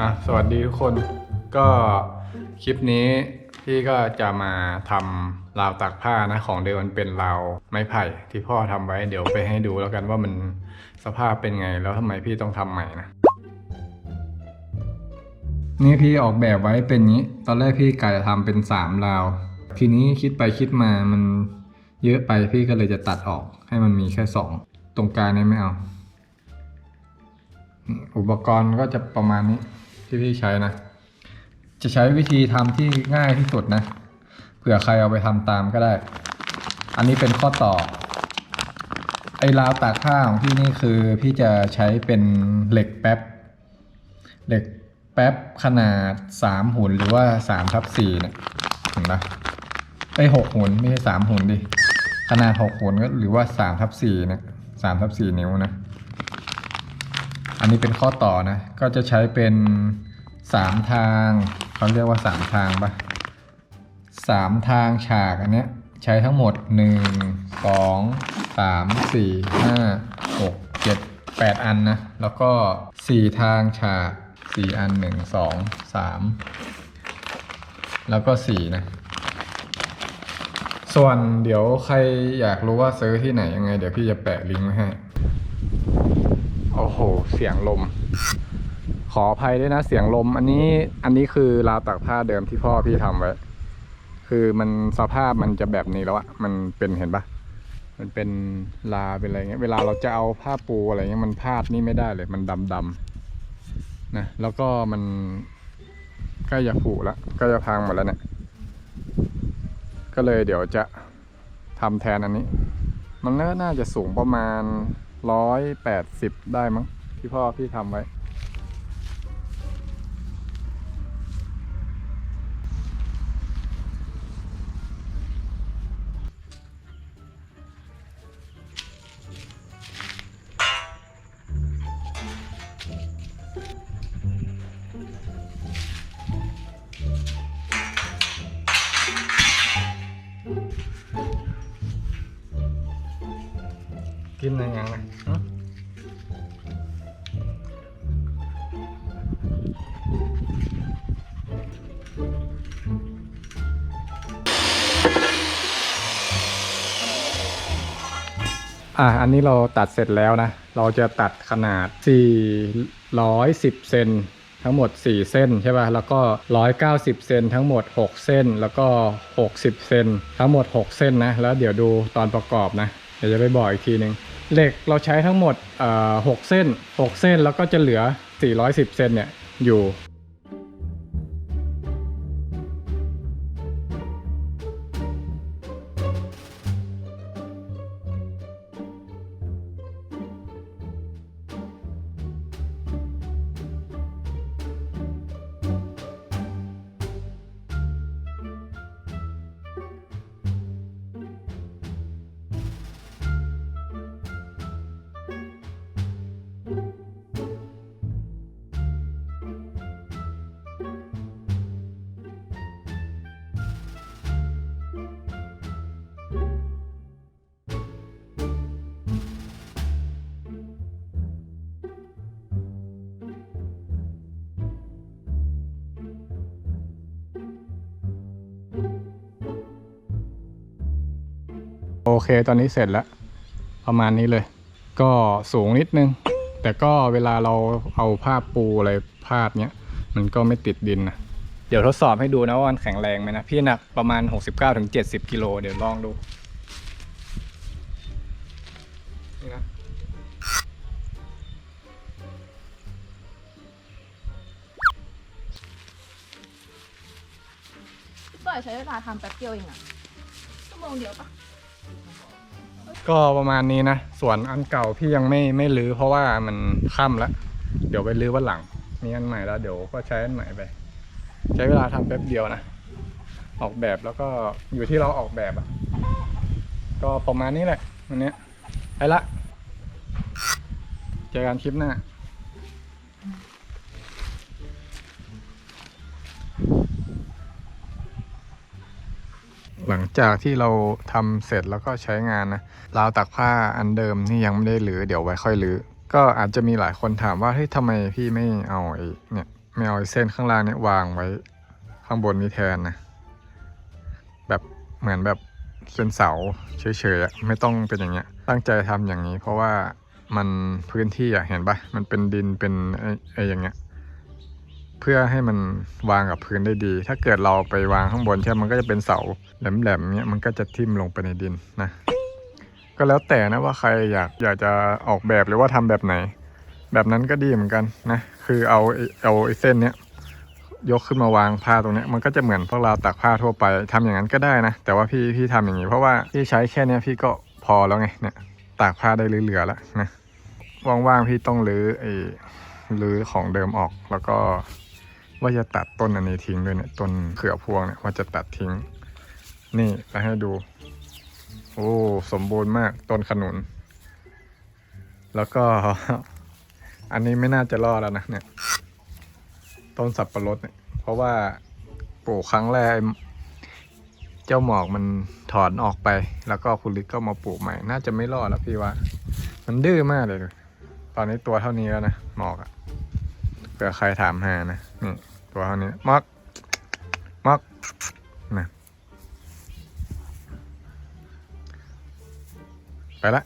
อะสวัสดีทุกคนก็คลิปนี้พี่ก็จะมาทำราวตากผ้านะของเดิมมันเป็นราวไม้ไผ่ที่พ่อทำไว้เดี๋ยวไปให้ดูแล้วกันว่ามันสภาพเป็นไงแล้วทำไมพี่ต้องทำใหม่นะนี่พี่ออกแบบไว้เป็นงี้ ตอนแรกพี่กะจะทำเป็นสามราว ทีนี้คิดไปคิดมามันเยอะไปพี่ก็เลยจะตัดออกให้มันมีแค่สองตรงกลางนี่ไม่เอา อุปกรณ์ก็จะประมาณนี้ที่พี่ใช้นะ จะใช้วิธีทำที่ง่ายที่สุดนะ เผื่อใครเอาไปทำตามก็ได้ อันนี้เป็นข้อต่อ ไอ้ราวตากผ้าของพี่นี่คือพี่จะใช้เป็นเหล็กแป๊บ เหล็กแป๊บขนาดสามหุ่นหรือว่าสามทับสี่เนี่ยเห็นปะไอ้หกหุ่นไม่ใช่สามหุ่นดิ ขนาดหกหุ่นก็หรือว่าสามทับสี่เนี่ยสามทับสี่นิ้วนะ นนี้เป็นข้อต่อนะ ก็จะใช้เป็นสามทางเขาเรียกว่าสามทางปะสามทางฉากอันเนี้ยใช้ทั้งหมดหนึ่งสองสามสี่ห้าหกเจ็ดแปดอันนะ แล้วก็สี่ทางฉากสี่อันหนึ่งสองสามแล้วก็สี่นะ ส่วนเดี๋ยวใครอยากรู้ว่าซื้อที่ไหนยังไง เดี๋ยวพี่จะแปะลิงก์ไว้ให้ โอ้โห เสียงลม ขออภัยด้วยนะ เสียงลม อันนี้ อันนี้คือราวตากผ้าเดิมที่พ่อพี่ทำไว้ คือมันสภาพมันจะแบบนี้แล้วอะมันเป็นเห็นปะมันเป็นลาเป็นอะไรเงี้ย เวลาเราจะเอาผ้าปูอะไรเงี้ยมันพาดนี่ไม่ได้เลย มันดำดำๆนะ แล้วก็มันใกล้จะผุแล้วก็จะพังหมดแล้วเนี่ย ก็เลยเดี๋ยวจะทำแทนอันนี้ มันน่าจะสูงประมาณ ร้อยแปดสิบได้มั้งที่พ่อพี่ทำไว้ กินอะไรยังไงอะอันนี้เราตัดเสร็จแล้วนะ เราจะตัดขนาด 410 เซนทั้งหมด 4 เส้นใช่ป่ะ แล้วก็ 190 เซนทั้งหมด 6 เส้น แล้วก็ 60 เซนทั้งหมด 6 เส้นนะ แล้วเดี๋ยวดูตอนประกอบนะ เดี๋ยวจะไปบอกอีกทีหนึ่งเหล็กเราใช้ทั้งหมดเอ่อ6เส้น 6 เส้นแล้วก็จะเหลือ 410 เซนเนี่ยอยู่ เคตอนนี้เสร็จแล้ว ประมาณนี้เลย ก็สูงนิดนึง แต่ก็เวลาเราเอาผ้าปูอะไรพาดเนี้ย มันก็ไม่ติดดินนะเดี๋ยวทดสอบให้ดูนะว่ามันแข็งแรงไหมนะ พี่หนักประมาณ 69-70กิโลเดี๋ยวลองดูนี่นะก็ใช้เวลาทำแป๊บเดียวเองอะชั่วโมงเดียวปะ ก็ประมาณนี้นะส่วนอันเก่าพี่ยังไม่ไม่รื้อเพราะว่ามันค่ำแล้ว เดี๋ยวไปรื้อวันหลังมีอันใหม่แล้วเดี๋ยวก็ใช้อันใหม่ไป ใช้เวลาทำแป๊บเดียวนะ ออกแบบแล้วก็อยู่ที่เราออกแบบอะ่ะก็ประมาณนี้แหละวันเนี้ยไปละ เจอกันคลิปหน้า หลังจากที่เราทำเสร็จแล้วก็ใช้งานนะราวตักผ้าอันเดิมนี่ยังไม่ได้หรือเดี๋ยวไว้ค่อยหรือ ก็อาจจะมีหลายคนถามว่าเฮ้ยทำไมพี่ไม่เอาไอ้เนี่ยไม่เอาไอ้เส้นข้างล่างเนี่ยวางไว้ข้างบนนี้แทนนะแบบเหมือนแบบเป็นเสาเฉยๆไม่ต้องเป็นอย่างเงี้ย ตั้งใจทำอย่างนี้ เพราะว่ามันพื้นที่อะเห็นปะมันเป็นดินเป็นไอ้ไอ้อย่างเงี้ย เพื่อให้มันวางกับพื้นได้ดี ถ้าเกิดเราไปวางข้างบนใช่มันก็จะเป็นเสาแหลมๆเงี้ยมันก็จะทิ่มลงไปในดินนะ ก็แล้วแต่นะว่าใครอยากอยากจะออกแบบหรือว่าทำแบบไหน แบบนั้นก็ดีเหมือนกันนะ คือเอาเอาไอ้เส้นเนี้ยยกขึ้นมาวางผ้าตรงเนี้ยมันก็จะเหมือนพวกเราตักผ้าทั่วไปทำอย่างนั้นก็ได้นะ แต่ว่าพี่พี่ทำอย่างนี้ เพราะว่าพี่ใช้แค่นี้พี่ก็พอแล้วไงเนี่ยตากผ้าได้เหลือๆแล้วนะว่างๆพี่ต้องรื้อไอ้รื้อของเดิมออกแล้วก็ ว่าจะตัดต้นอันนี้ทิ้งด้วยเนี่ยต้นเขือพวงเนี่ยว่าจะตัดทิ้ง นี่จะให้ดู โอ้สมบูรณ์มากต้นขนุน แล้วก็ อันนี้ไม่น่าจะรอดแล้วนะเนี่ย ต้นสับปะรดเนี่ย เพราะว่าปลูกครั้งแรกเจ้าหมอกมันถอนออกไป แล้วก็คุณลิศก็มาปลูกใหม่ น่าจะไม่รอดแล้วพี่ว่า มันดื้อมากเลยตอนนี้ตัวเท่านี้แล้วนะหมอกอะ เผื่อใครถามหานะนี่ตัวเท่านี้มักมักนะไปละ